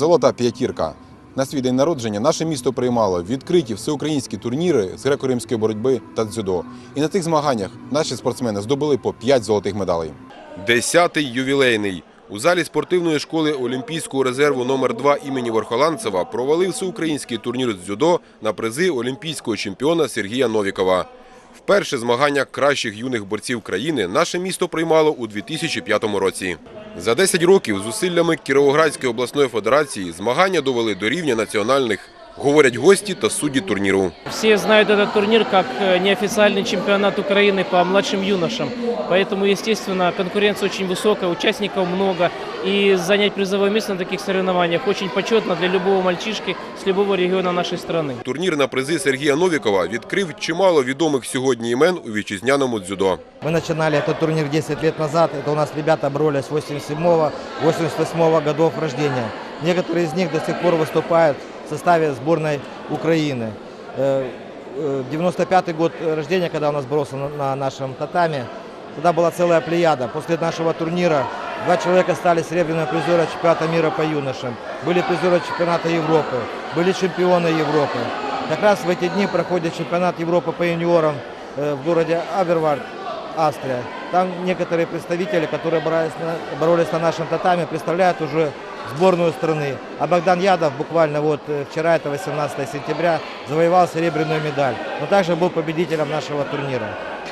Золота п'ятірка. На свій день народження наше місто приймало відкриті всеукраїнські турніри з греко-римської боротьби та дзюдо. І на цих змаганнях наші спортсмени здобули по 5 золотих медалей. Десятий ювілейний. У залі спортивної школи Олімпійського резерву номер 2 імені Верхоланцева провалив всеукраїнський турнір з дзюдо на призи олімпійського чемпіона Сергія Новікова. Вперше змагання кращих юних борців країни наше місто приймало у 2005 році. За 10 років зусиллями Кіровоградської обласної федерації змагання довели до рівня національних, говорять гості та судді турніру. Все знают этот турнир как э, неофициальный чемпионат Украины по младшим юношам. Поэтому, естественно, конкуренция очень высокая, участников много. И занять призовое место на таких соревнованиях очень почетно для любого мальчишки с любого региона нашей страны. Турнір на призи Сергія Новікова відкрив чимало відомих сьогодні імен у вітчизняному дзюдо. Мы начинали этот турнир 10 лет назад. Это у нас ребята боролись с 87-го, 88-го годов рождения. Некоторые из них до сих пор выступают в составе сборной Украины. Э, э, 95-й год рождения, когда у нас боролся на- на нашем татаме, тогда была целая плеяда. После нашего турнира два человека стали серебряными призерами чемпионата мира по юношам. Были призеры чемпионата Европы, были чемпионы Европы. Как раз в эти дни проходит чемпионат Европы по юниорам э, в городе Абервард, Австрия. Там некоторые представители, которые боролись на, боролись на нашем татаме, представляют уже сборную страны. А Богдан Ядов буквально вот э, вчера, это 18 сентября, завоевал серебряную медаль, но также был победителем нашего турнира.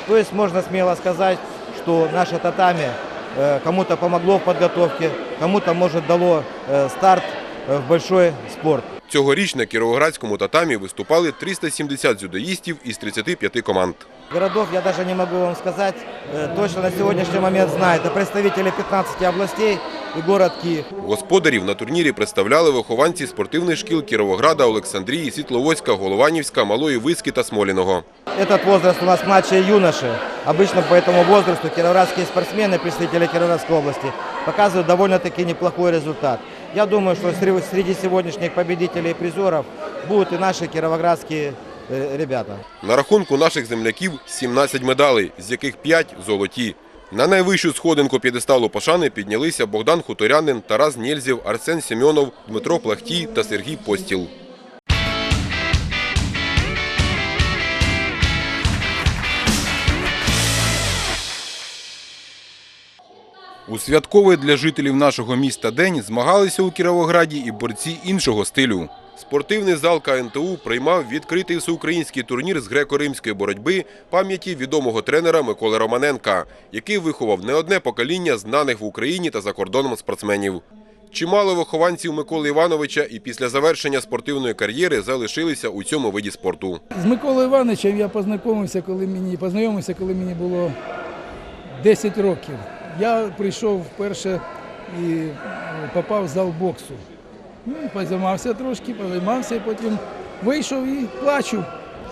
То есть можно смело сказать, что наше татами э, кому-то помогло в подготовке, кому-то, может, дало э, старт в большой спорт. Цьогоріч на Кіровоградському татамі виступали 370 дзюдоїстів із 35 команд. Городов я даже не могу вам сказать, э, точно на сегодняшний момент знаю. Это представители 15 областей и город Киев. Господарів на турнірі представляли вихованці спортивних шкіл Кіровограда, Олександрії, Світловодська, Голованівська, Малої Виски та Смоліного. Этот возраст у нас младшие юноши. Обычно по этому возрасту кировоградские спортсмены, представители Кировоградской области, показывают довольно-таки неплохой результат. Я думаю, что среди сегодняшних победителей и призеров будут и наши кировоградские э, ребята. На рахунку наших земляків 17 медалей, з яких 5 – золоті. На найвищу сходинку п'єдесталу пошани піднялися Богдан Хуторянин, Тарас Нєльзів, Арсен Семьонов, Дмитро Плахтій та Сергій Постіл. У святковий для жителів нашого міста день змагалися у Кіровограді і борці іншого стилю. Спортивний зал КНТУ приймав відкритий всеукраїнський турнір з греко-римської боротьби пам'яті відомого тренера Миколи Романенка, який виховав не одне покоління знаних в Україні та за кордоном спортсменів. Чимало вихованців Миколи Івановича і після завершення спортивної кар'єри залишилися у цьому виді спорту. З Миколою Івановичем я познайомився, коли мені познайомився, коли мені було 10 років. Я прийшов вперше і е, попав в зал боксу. Ну, позаймався трошки, позаймався, і потім вийшов і плачу.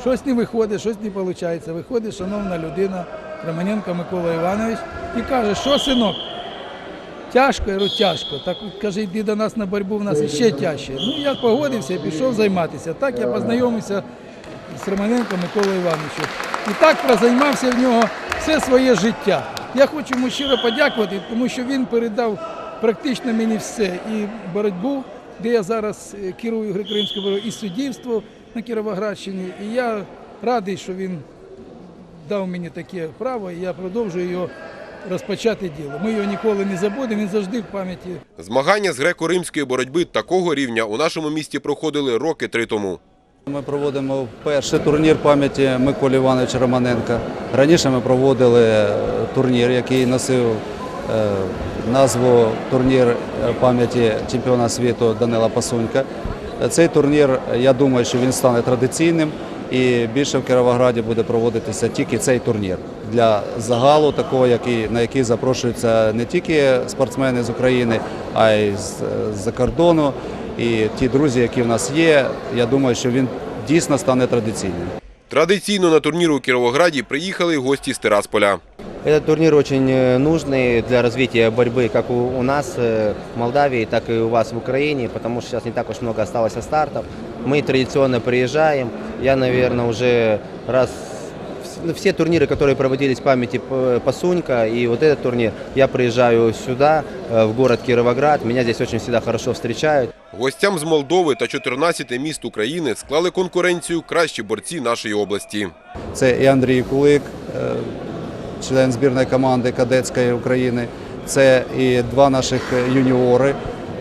Щось не виходить, щось не виходить. Виходить шановна людина Романенко Микола Іванович і каже, що синок? Тяжко, я говорю, тяжко. Так каже, йди до нас на боротьбу, в нас ще тяжче. Ну я погодився пішов займатися. Так я познайомився з Романенко Миколою Івановичем. І так прозаймався в нього все своє життя. Я хочу йому щиро подякувати, тому що він передав практично мені все. І боротьбу, де я зараз е, керую греко-римською боротьбою, і суддівство на Кіровоградщині. І я радий, що він дав мені таке право, і я продовжую його розпочати діло. Ми його ніколи не забудемо, він завжди в пам'яті Змагання з греко-римської боротьби такого рівня у нашому місті проходили роки три тому. Ми проводимо перший турнір пам'яті Миколі Івановича Романенка. Раніше ми проводили е, турнір, який носив е, назву турнір е, пам'яті чемпіона світу Данила Пасунька. Цей турнір, я думаю, що він стане традиційним і більше в Кіровограді буде проводитися тільки цей турнір для загалу, такого, на який запрошуються не тільки спортсмени з України, а й з-за кордону. І ті друзі, які в нас є, я думаю, що він дійсно стане традиційним. Традиційно на турнір у Кіровограді приїхали й гості з Тирасполя. Этот турнир очень э, нужный для развития борьбы как у, у нас э, в Молдавии, так и у вас в Украине, потому что сейчас не так уж много осталось стартов. Мы традиционно приезжаем. Я, наверное, уже раз в все турниры, которые проводились в памяти П- Пасунька, и вот этот турнир, я приезжаю сюда, э, в город Кировоград, меня здесь очень всегда хорошо встречают. Гостям з Молдови та 14 міст України склали конкуренцію кращі борці нашої області. Це і Андрій Кулик, е, член збірної команди кадетської України. Це і два наших юніори,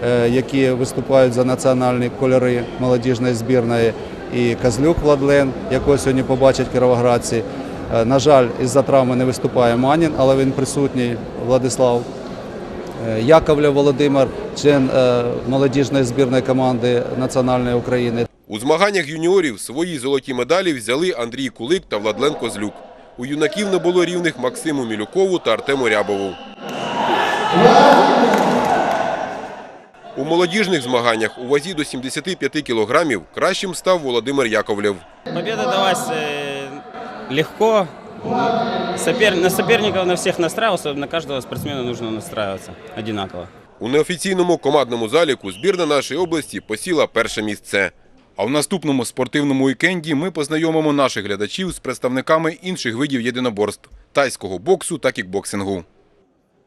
е, які виступають за національні кольори молодіжної збірної. І Козлюк Владлен, якого сьогодні побачать кіровоградці. Е, На жаль, із-за травми не виступає Манін, але він присутній Владислав. Е, Яковлев Володимир, член е, молодіжної збірної команди національної України. У змаганнях юніорів свої золоті медалі взяли Андрій Кулик та Владлен Козлюк. У юнаків не було рівних Максиму Мілюкову та Артему Рябову. У молодіжних змаганнях у вазі до 75 кілограмів кращим став Володимир Яковлев. Победа далась э, легко. Сопер... На соперников на всех настраивался, на каждого спортсмена нужно настраиваться одинаково. У неофіційному командному заліку збірна нашої області посіла перше місце. А в наступному спортивному вікенді ми познайомимо наших глядачів з представниками інших видів єдиноборств – тайського боксу та кікбоксингу.